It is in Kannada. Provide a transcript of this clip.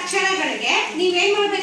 ಅಕ್ಷರಗಳಿಗೆ ನೀವೇನ್ ಮಾಡ್ಬೇಕು?